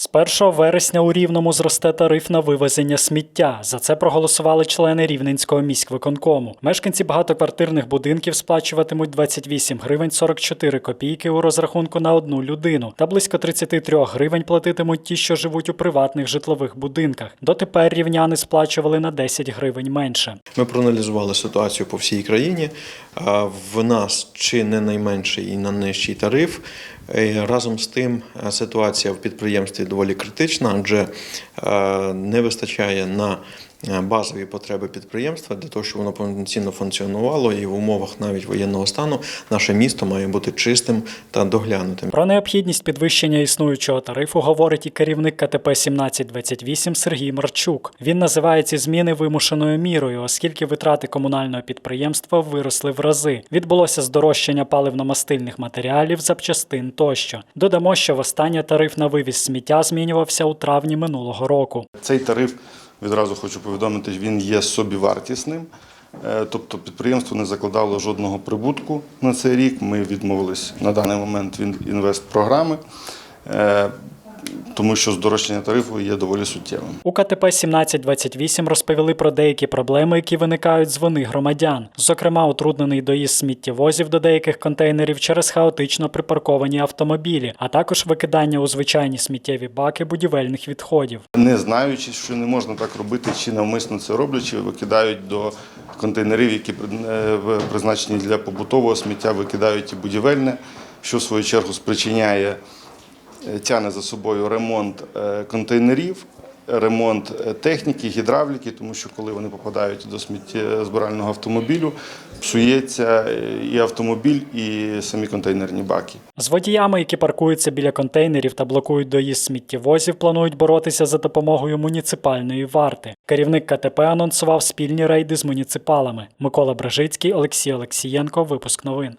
З 1 вересня у Рівному зросте тариф на вивезення сміття. За це проголосували члени Рівненського міськвиконкому. Мешканці багатоквартирних будинків сплачуватимуть 28 гривень 44 копійки у розрахунку на одну людину та близько 33 гривень платитимуть ті, що живуть у приватних житлових будинках. Дотепер рівняни сплачували на 10 гривень менше. Ми проаналізували ситуацію по всій країні. В нас чи не найменший і не нижчий тариф. Е, Разом з тим е, ситуація в підприємстві доволі критична, адже е, не вистачає на базові потреби підприємства для того, щоб воно повноцінно функціонувало, і в умовах навіть воєнного стану наше місто має бути чистим та доглянутим. Про необхідність підвищення існуючого тарифу говорить і керівник КТП 1728 Сергій Марчук. Він називає ці зміни вимушеною мірою, оскільки витрати комунального підприємства виросли в рази. Відбулося здорожчання паливно-мастильних матеріалів, запчастин тощо. Додамо, що востаннє тариф на вивіз сміття змінювався у травні минулого року. Цей тариф, відразу хочу повідомити, він є собівартісним. Е, Тобто підприємство не закладало жодного прибутку на цей рік. Ми відмовились на даний момент від інвестпрограми, е, тому що здорожчання тарифу є доволі суттєвим. У КТП 1728 розповіли про деякі проблеми, які виникають з вини громадян. Зокрема, утруднений доїзд сміттєвозів до деяких контейнерів через хаотично припарковані автомобілі, а також викидання у звичайні сміттєві баки будівельних відходів. Не знаючи, що не можна так робити, чи навмисно це роблять, чи викидають до контейнерів, які е, призначені для побутового сміття, викидають і будівельне, що в свою чергу спричиняє, тягне за собою ремонт е, контейнерів, ремонт е, техніки, гідравліки, тому що коли вони попадають до сміттєзбирального автомобілю, псується е, і автомобіль, і самі контейнерні баки. З водіями, які паркуються біля контейнерів та блокують доїзд сміттєвозів, планують боротися за допомогою муніципальної варти. Керівник КТП анонсував спільні рейди з муніципалами. Микола Бражицький, Олексій Олексієнко. Випуск новин.